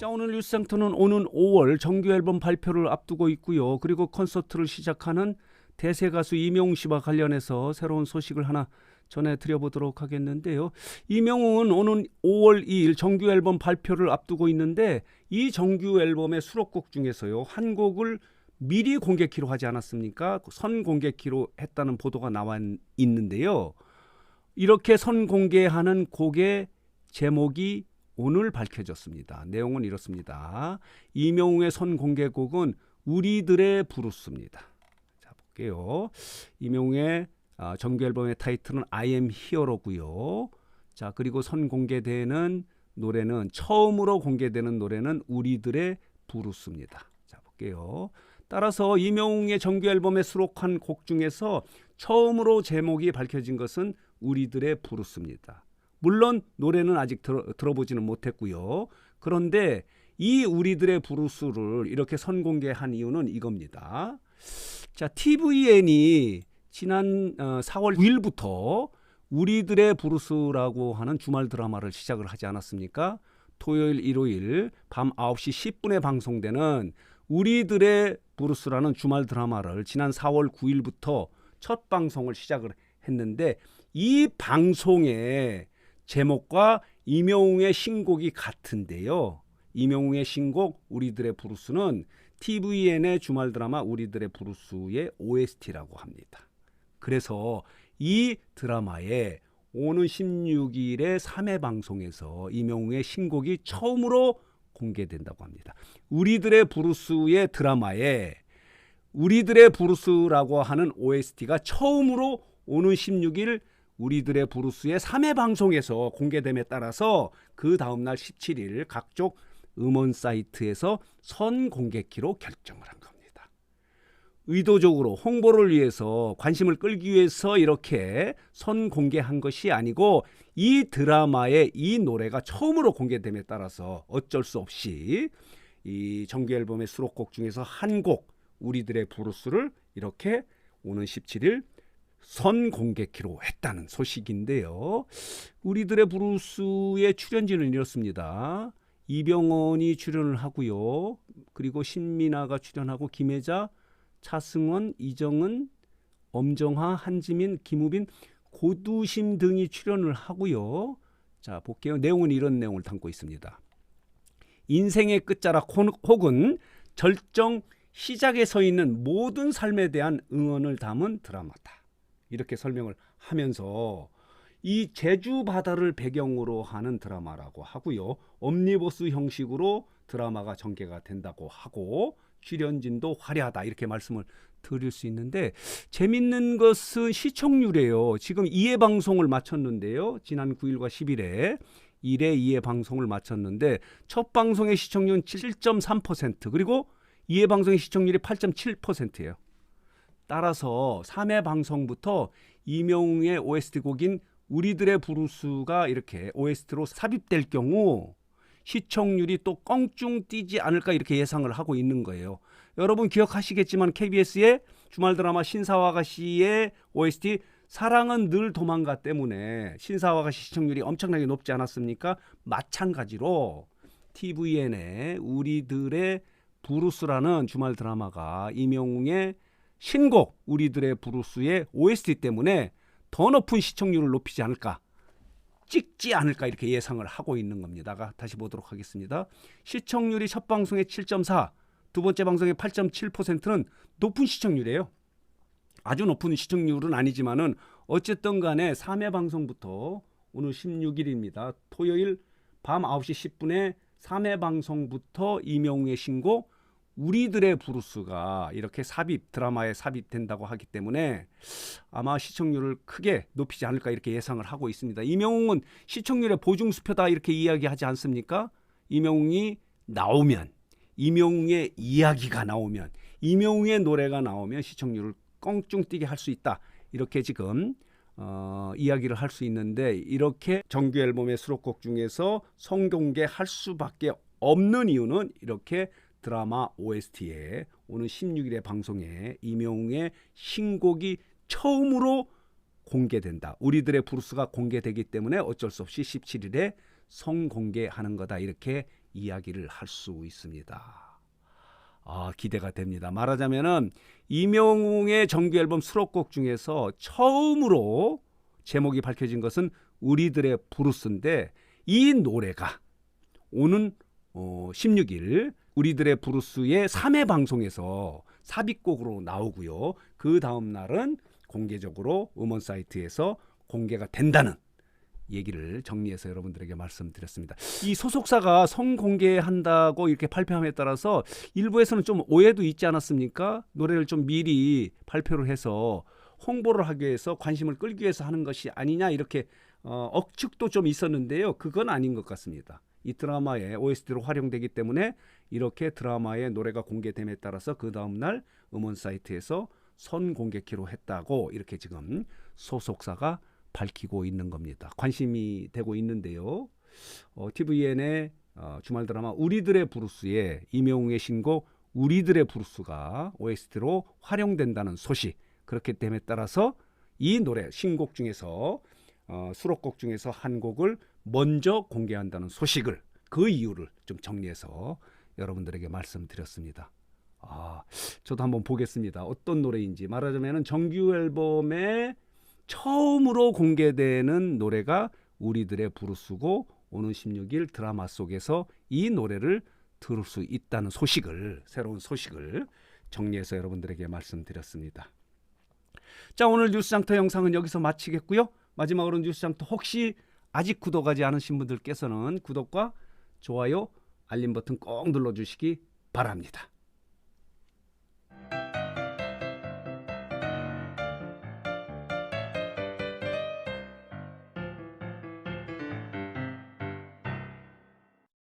자 오늘 뉴스센터는 오는 5월 정규 앨범 발표를 앞두고 있고요. 그리고 콘서트를 시작하는 대세 가수 이명웅 씨와 관련해서 새로운 소식을 하나 전해드려보도록 하겠는데요. 이명웅은 오는 5월 2일 정규 앨범 발표를 앞두고 있는데 이 정규 앨범의 수록곡 중에서요 한 곡을 미리 공개키로 하지 않았습니까? 선 공개키로 했다는 보도가 나와 있는데요. 이렇게 선 공개하는 곡의 제목이 오늘 밝혀졌습니다. 내용은 이렇습니다. 이명웅의 선 공개곡은 우리들의 부르스입니다. 자 볼게요. 이명웅의 아, 정규 앨범의 타이틀은 I Am Hero고요. 자 그리고 선 공개되는 노래는 처음으로 공개되는 노래는 우리들의 부르스입니다. 자 볼게요. 따라서 이명웅의 정규 앨범에 수록한 곡 중에서 처음으로 제목이 밝혀진 것은 우리들의 부르스입니다. 물론 노래는 아직 들어, 들어보지는 못했고요. 그런데 이 우리들의 부르스를 이렇게 선공개한 이유는 이겁니다. 자, TVN이 지난 어, 4월 9일부터 우리들의 부르스라고 하는 주말 드라마를 시작을 하지 않았습니까? 토요일, 일요일 밤 9시 10분에 방송되는 우리들의 부르스라는 주말 드라마를 지난 4월 9일부터 첫 방송을 시작을 했는데 이 방송에 제목과 이명웅의 신곡이 같은데요. 이명웅의 신곡 우리들의 부르스는 TVN의 주말 드라마 우리들의 부르스의 OST라고 합니다. 그래서 이 드라마에 오는 16일에 3회 방송에서 이명웅의 신곡이 처음으로 공개된다고 합니다. 우리들의 부르스의 드라마에 우리들의 부르스라고 하는 OST가 처음으로 오는 16일 우리들의 부르스의 3회 방송에서 공개됨에 따라서 그 다음날 17일 각종 음원 사이트에서 선 공개키로 결정을 한 겁니다. 의도적으로 홍보를 위해서 관심을 끌기 위해서 이렇게 선 공개한 것이 아니고 이 드라마의 이 노래가 처음으로 공개됨에 따라서 어쩔 수 없이 이 정규 앨범의 수록곡 중에서 한 곡 우리들의 부르스를 이렇게 오는 17일 선 공개키로 했다는 소식인데요. 우리들의 브루스의 출연진은 이렇습니다. 이병헌이 출연을 하고요. 그리고 신민아가 출연하고 김혜자, 차승원, 이정은, 엄정화, 한지민, 김우빈, 고두심 등이 출연을 하고요. 자, 볼게요. 내용은 이런 내용을 담고 있습니다. 인생의 끝자락 혹은 절정 시작에 서 있는 모든 삶에 대한 응원을 담은 드라마다. 이렇게 설명을 하면서 이 제주 바다를 배경으로 하는 드라마라고 하고요. 옴니버스 형식으로 드라마가 전개가 된다고 하고 출연진도 화려하다 이렇게 말씀을 드릴 수 있는데 재밌는 것은 시청률이에요. 지금 2회 방송을 마쳤는데요. 지난 9일과 10일에 1회 2회 방송을 마쳤는데 첫 방송의 시청률은 7.3% 그리고 2회 방송의 시청률이 8.7%예요. 따라서 3회 방송부터 이명웅의 OST 곡인 우리들의 부르스가 이렇게 OST로 삽입될 경우 시청률이 또 껑충 뛰지 않을까 이렇게 예상을 하고 있는 거예요. 여러분 기억하시겠지만 KBS의 주말 드라마 신사와 가씨의 OST 사랑은 늘 도망가 때문에 신사와 가씨 시청률이 엄청나게 높지 않았습니까? 마찬가지로 TVN의 우리들의 부르스라는 주말 드라마가 이명웅의 신곡 우리들의 부르스의 OST 때문에 더 높은 시청률을 높이지 않을까 찍지 않을까 이렇게 예상을 하고 있는 겁니다. 다시 보도록 하겠습니다. 시청률이 첫 방송의 7.4, 두 번째 방송의 8.7%는 높은 시청률이에요. 아주 높은 시청률은 아니지만은 어쨌든 간에 3회 방송부터 오늘 16일입니다. 토요일 밤 9시 10분에 3회 방송부터 이명웅의 신곡 우리들의 브루스가 이렇게 삽입 드라마에 삽입된다고 하기 때문에 아마 시청률을 크게 높이지 않을까 이렇게 예상을 하고 있습니다. 이명웅은 시청률의 보증 수표다 이렇게 이야기하지 않습니까? 이명웅이 나오면 이명웅의 이야기가 나오면 이명웅의 노래가 나오면 시청률을 껑충 뛰게 할 수 있다 이렇게 지금 어, 이야기를 할 수 있는데 이렇게 정규 앨범의 수록곡 중에서 성공개 할 수밖에 없는 이유는 이렇게 드라마 OST에 오는 16일의 방송에 이명웅의 신곡이 처음으로 공개된다. 우리들의 브루스가 공개되기 때문에 어쩔 수 없이 17일에 성공개하는 거다. 이렇게 이야기를 할 수 있습니다. 아, 기대가 됩니다. 말하자면은 이명웅의 정규 앨범 수록곡 중에서 처음으로 제목이 밝혀진 것은 우리들의 브루스인데 이 노래가 오는 어, 16일 우리들의 브루스의 3회 방송에서 삽입곡으로 나오고요. 그 다음 날은 공개적으로 음원 사이트에서 공개가 된다는 얘기를 정리해서 여러분들에게 말씀드렸습니다. 이 소속사가 성공개한다고 이렇게 발표함에 따라서 일부에서는 좀 오해도 있지 않았습니까? 노래를 좀 미리 발표를 해서 홍보를 하기 위해서 관심을 끌기 위해서 하는 것이 아니냐 이렇게 어, 억측도 좀 있었는데요. 그건 아닌 것 같습니다. 이 드라마의 OST로 활용되기 때문에 이렇게 드라마의 노래가 공개됨에 따라서 그 다음 날 음원 사이트에서 선공개키로 했다고 이렇게 지금 소속사가 밝히고 있는 겁니다. 관심이 되고 있는데요. 어, TVN의 어, 주말 드라마 우리들의 브루스에 이명웅의 신곡 우리들의 브루스가 OST로 활용된다는 소식 그렇기 때문에 따라서 이 노래 신곡 중에서 어, 수록곡 중에서 한 곡을 먼저 공개한다는 소식을 그 이유를 좀 정리해서 여러분들에게 말씀드렸습니다. 아, 저도 한번 보겠습니다. 어떤 노래인지 말하자면은 정규 앨범에 처음으로 공개되는 노래가 우리들의 부르스고 오는 16일 드라마 속에서 이 노래를 들을 수 있다는 소식을 새로운 소식을 정리해서 여러분들에게 말씀드렸습니다. 자 오늘 뉴스장터 영상은 여기서 마치겠고요. 마지막으로 뉴스장터 혹시 아직 구독하지 않으신 분들께서는 구독과 좋아요, 알림 버튼 꼭 눌러주시기 바랍니다.